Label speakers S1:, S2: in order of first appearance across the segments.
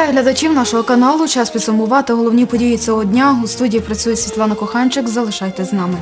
S1: Вітаю глядачів нашого каналу. Час підсумувати головні події цього дня. У студії працює Світлана Коханчик. Залишайтесь з нами.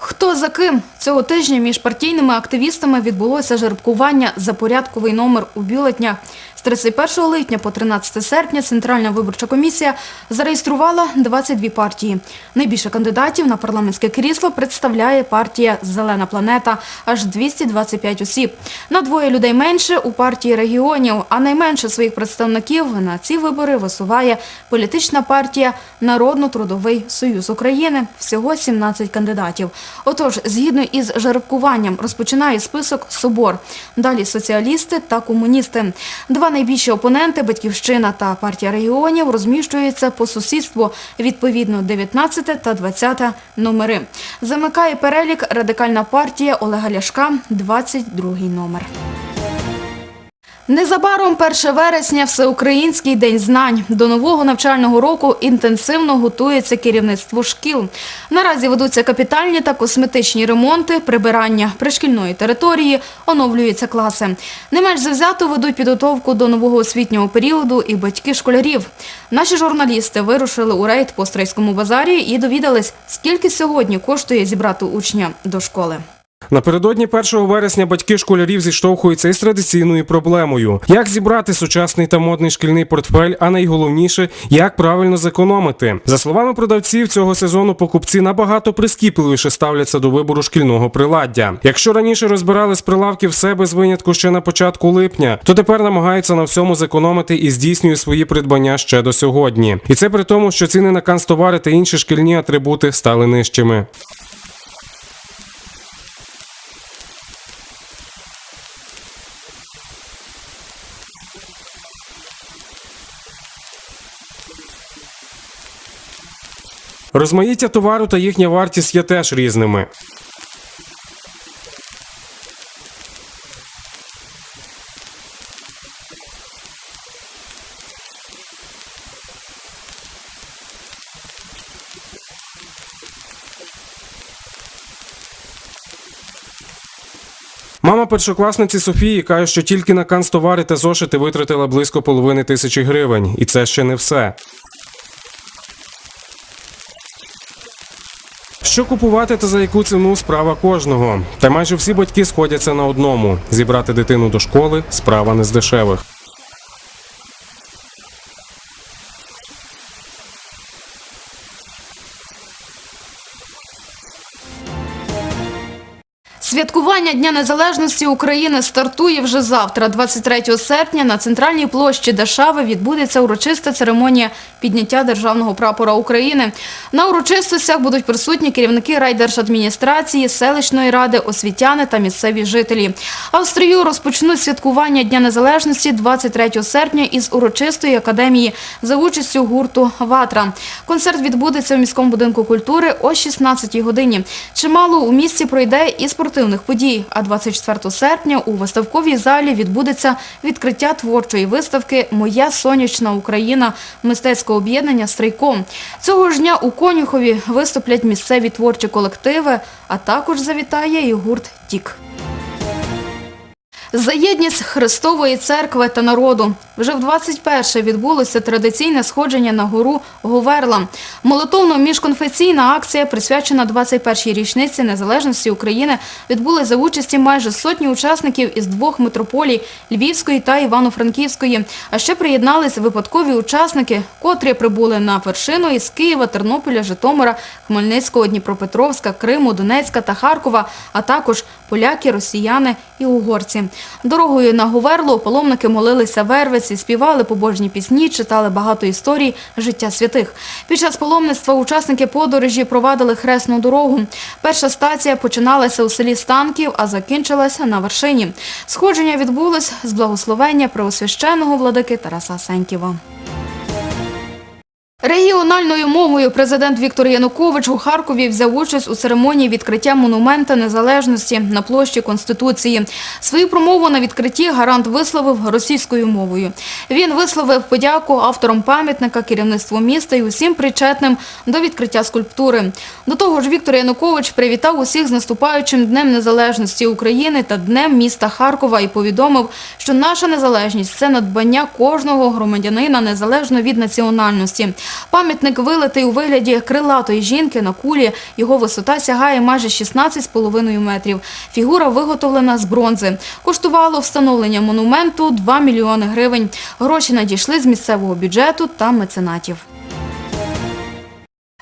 S1: Хто за ким? Цього тижня між партійними активістами відбулося жеребкування за порядковий номер у бюлетнях. З 31 липня по 13 серпня Центральна виборча комісія зареєструвала 22 партії. Найбільше кандидатів на парламентське крісло представляє партія Зелена планета аж 225 осіб. На двоє людей менше у партії регіонів, а найменше своїх представників на ці вибори висуває політична партія Народно-трудовий союз України. Всього 17 кандидатів. Отож, згідно із жеребкуванням, розпочинає список Собор. Далі соціалісти та комуністи. Два найбільші опоненти Батьківщина та партія регіонів розміщуються по сусідству відповідно 19 та 20 номери. Замикає перелік радикальна партія Олега Ляшка, 22 номер. Незабаром 1 вересня – Всеукраїнський день знань. До нового навчального року інтенсивно готується керівництво шкіл. Наразі ведуться капітальні та косметичні ремонти, прибирання пришкільної території, оновлюються класи. Не менш завзято ведуть підготовку до нового освітнього періоду і батьки школярів. Наші журналісти вирушили у рейд по Стрийському базарі і довідались, скільки сьогодні коштує зібрати учня до школи.
S2: Напередодні 1 вересня батьки школярів зіштовхуються із традиційною проблемою: як зібрати сучасний та модний шкільний портфель, а найголовніше, як правильно зекономити. За словами продавців, цього сезону покупці набагато прискіпливіше ставляться до вибору шкільного приладдя. Якщо раніше розбирали з прилавків все без винятку ще на початку липня, то тепер намагаються на всьому зекономити і здійснюють свої придбання ще до сьогодні. І це при тому, що ціни на канцтовари та інші шкільні атрибути стали нижчими. Розмаїття товару та їхня вартість є теж різними. Мама першокласниці Софії каже, що тільки на канцтовари та зошити витратила близько половини тисячі гривень, і це ще не все. Що купувати та за яку ціну справа кожного. Та майже всі батьки сходяться на одному: зібрати дитину до школи справа не з дешевих.
S1: Святкування Дня Незалежності України стартує вже завтра, 23 серпня. На центральній площі Дашави відбудеться урочиста церемонія підняття державного прапора України. На урочистостях будуть присутні керівники райдержадміністрації, селищної ради, освітяни та місцеві жителі. А в стрію розпочнуть святкування Дня Незалежності 23 серпня із урочистої академії за участю гурту Ватра. Концерт відбудеться в міському будинку культури о 16 годині. Чимало у місті пройде і спортивних подій. А 24 серпня у виставковій залі відбудеться відкриття творчої виставки Моя сонячна Україна мистецького об'єднання Стрейком. Цього ж дня у Конюхові виступлять місцеві творчі колективи, а також завітає і гурт Тік. За єдність Христової церкви та народу. Вже в 21-ше відбулося традиційне сходження на гору Говерла. Молитовно міжконфесійна акція, присвячена 21-й річниці незалежності України, відбулася за участі майже сотні учасників із двох митрополій – Львівської та Івано-Франківської. А ще приєднались випадкові учасники, котрі прибули на вершину із Києва, Тернополя, Житомира, Хмельницького, Дніпропетровська, Криму, Донецька та Харкова, а також поляки, росіяни і угорці. Дорогою на Гуверло паломники молилися вервиці, співали побожні пісні, читали багато історій життя святих. Під час паломництва учасники подорожі провадили хресну дорогу. Перша стація починалася у селі Станків, а закінчилася на вершині. Сходження відбулось з благословення преосвященого владики Тараса Сеньківа. Регіональною мовою президент Віктор Янукович у Харкові взяв участь у церемонії відкриття монумента незалежності на площі Конституції. Свою промову на відкритті гарант висловив російською мовою. Він висловив подяку авторам пам'ятника, керівництву міста і усім причетним до відкриття скульптури. До того ж, Віктор Янукович привітав усіх з наступаючим Днем Незалежності України та Днем міста Харкова і повідомив, що наша незалежність це надбання кожного громадянина незалежно від національності. Пам'ятник вилитий у вигляді крилатої жінки на кулі. Його висота сягає майже 16,5 метрів. Фігура виготовлена з бронзи. Коштувало встановлення монументу 2 мільйони гривень. Гроші надійшли з місцевого бюджету та меценатів.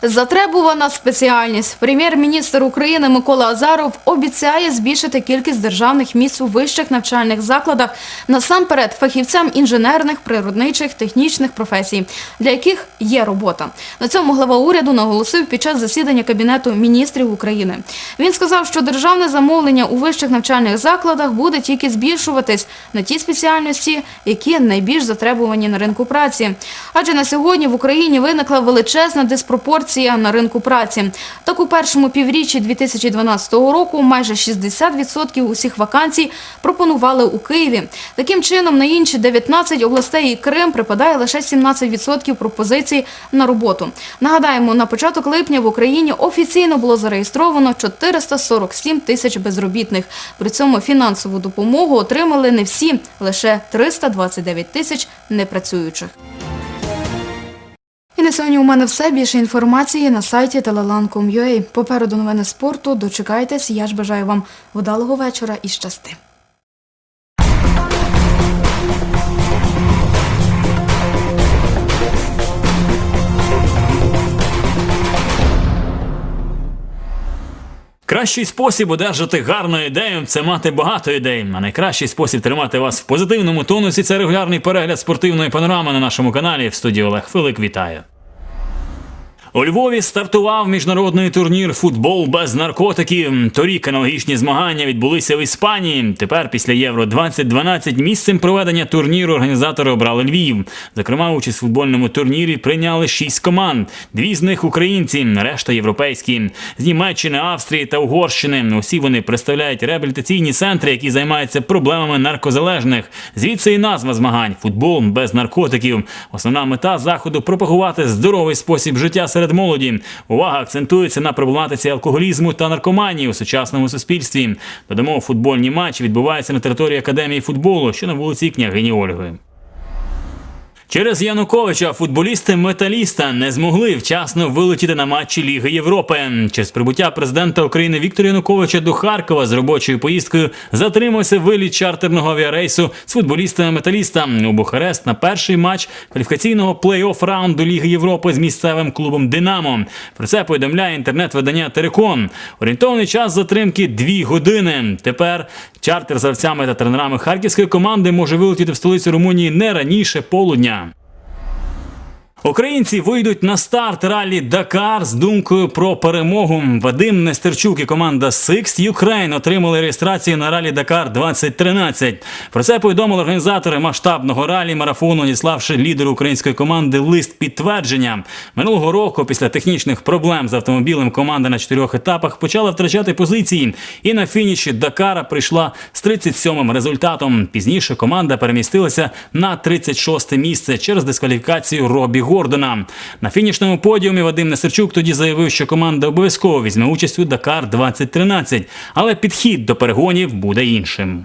S1: Затребувана спеціальність. Прем'єр-міністр України Микола Азаров обіцяє збільшити кількість державних місць у вищих навчальних закладах насамперед фахівцям інженерних, природничих, технічних професій, для яких є робота. На цьому глава уряду наголосив під час засідання Кабінету міністрів України. Він сказав, що державне замовлення у вищих навчальних закладах буде тільки збільшуватись на ті спеціальності, які найбільш затребувані на ринку праці. Адже на сьогодні в Україні виникла величезна диспропорція на ринку праці. Так у першому півріччі 2012 року майже 60% усіх вакансій пропонували у Києві. Таким чином, на інші 19 областей і Крим припадає лише 17% пропозицій на роботу. Нагадаємо, на початок липня в Україні офіційно було зареєстровано 447 тисяч безробітних. При цьому фінансову допомогу отримали не всі, лише 329 тисяч непрацюючих. І на сьогодні у мене все. Більше інформації на сайті telelan.com.ua. Попереду новини спорту. Дочекайтесь. Я ж бажаю вам вдалого вечора і щасти.
S3: Кращий спосіб одержати гарну ідею це мати багато ідей. А найкращий спосіб тримати вас в позитивному тонусі це регулярний перегляд спортивної панорами на нашому каналі. В студії Олег Филик вітаю. У Львові стартував міжнародний турнір Футбол без наркотиків. Торік аналогічні змагання відбулися в Іспанії. Тепер, після Євро 2012 місцем проведення турніру організатори обрали Львів. Зокрема, участь в футбольному турнірі прийняли шість команд. Дві з них українці, решта європейські. З Німеччини, Австрії та Угорщини. Усі вони представляють реабілітаційні центри, які займаються проблемами наркозалежних. Звідси і назва змагань футбол без наркотиків. Основна мета заходу пропагувати здоровий спосіб життя серед молоді. Увага акцентується на проблематиці алкоголізму та наркоманії у сучасному суспільстві. Додамо, футбольні матчі відбуваються на території академії футболу, що на вулиці княгині Ольги. Через Януковича футболісти металіста не змогли вчасно вилетіти на матчі Ліги Європи. Через прибуття президента України Віктора Януковича до Харкова з робочою поїздкою затримався виліт чартерного авіарейсу з футболістами металіста у Бухарест на перший матч кваліфікаційного плей-офф раунду Ліги Європи з місцевим клубом Динамо. Про це повідомляє інтернет-видання Терекон. Орієнтовний час затримки дві години. Тепер чартер з гравцями та тренерами харківської команди може вилетіти в столицю Румунії не раніше полудня. Українці вийдуть на старт ралі Дакар з думкою про перемогу. Вадим Нестерчук і команда Six Ukraine отримали реєстрацію на ралі Дакар 2013. Про це повідомили організатори масштабного ралі марафону, надіславши лідеру української команди лист підтвердження. Минулого року, після технічних проблем з автомобілем, команда на чотирьох етапах почала втрачати позиції, і на фініші Дакара прийшла з 37-м результатом. Пізніше команда перемістилася на 36 місце через дискваліфікацію Робі Гордона. На фінішному подіумі Вадим Несерчук тоді заявив, що команда обов'язково візьме участь у Дакар 2013, але підхід до перегонів буде іншим.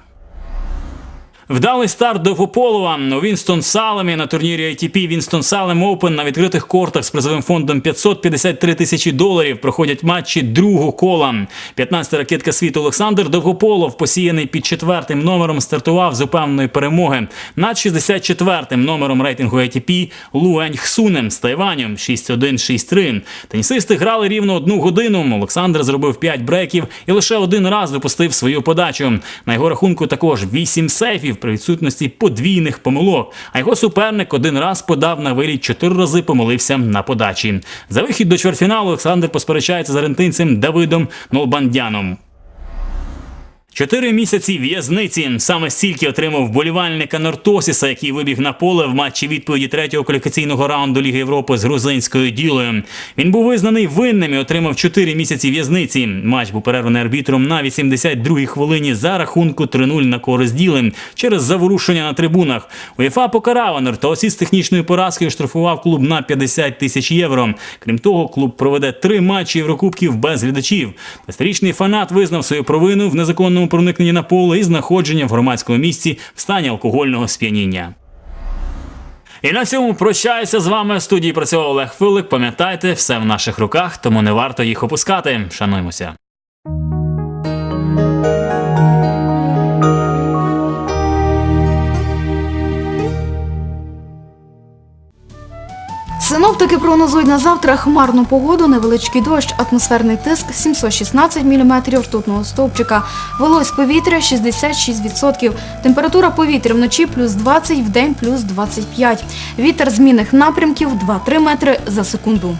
S3: Вдалий старт Довгополова у Вінстон Салемі на турнірі ATP Вінстон Салем Open на відкритих кортах з призовим фондом 553 тисячі доларів проходять матчі другого кола. 15-та ракетка світу Олександр Довгополов, посіяний під четвертим номером, стартував з упевненої перемоги над 64-м номером рейтингу ATP Луень Хсунем з Тайванем 6-1-6-3. Тенісисти грали рівно одну годину. Олександр зробив 5 брейків і лише один раз допустив свою подачу. На його рахунку також 8 сейфів при відсутності подвійних помилок. А його суперник один раз подав на виліт, чотири рази помилився на подачі. За вихід до чвертьфіналу Олександр посперечається з аргентинцем Давидом Нолбандяном. Чотири місяці в'язниці. Саме стільки отримав вболівальника Нортосіса, який вибіг на поле в матчі відповіді третього кваліфікаційного раунду Ліги Європи з грузинською ділою. Він був визнаний винним і отримав чотири місяці в'язниці. Матч був перерваний арбітром на 82-й хвилині за рахунку 3-0 на користь діли через заворушення на трибунах. УЄФА покарала Нортосіс з технічної поразки штрафував клуб на 50 тисяч євро. Крім того, клуб проведе три матчі Єврокубків без глядачів. Десятирічний фанат визнав свою провину в незаконному проникненні на поле і знаходження в громадському місці в стані алкогольного сп'яніння. І на цьому прощаюся з вами. В студії працював Олег Филик. Пам'ятайте, все в наших руках, тому не варто їх опускати. Шануймося.
S1: Синоптики прогнозують на завтра хмарну погоду, невеличкий дощ, атмосферний тиск 716 мм ртутного стовпчика, волось повітря 66%, температура повітря вночі плюс 20, в день плюс 25. Вітер змінних напрямків 2-3 метри за секунду.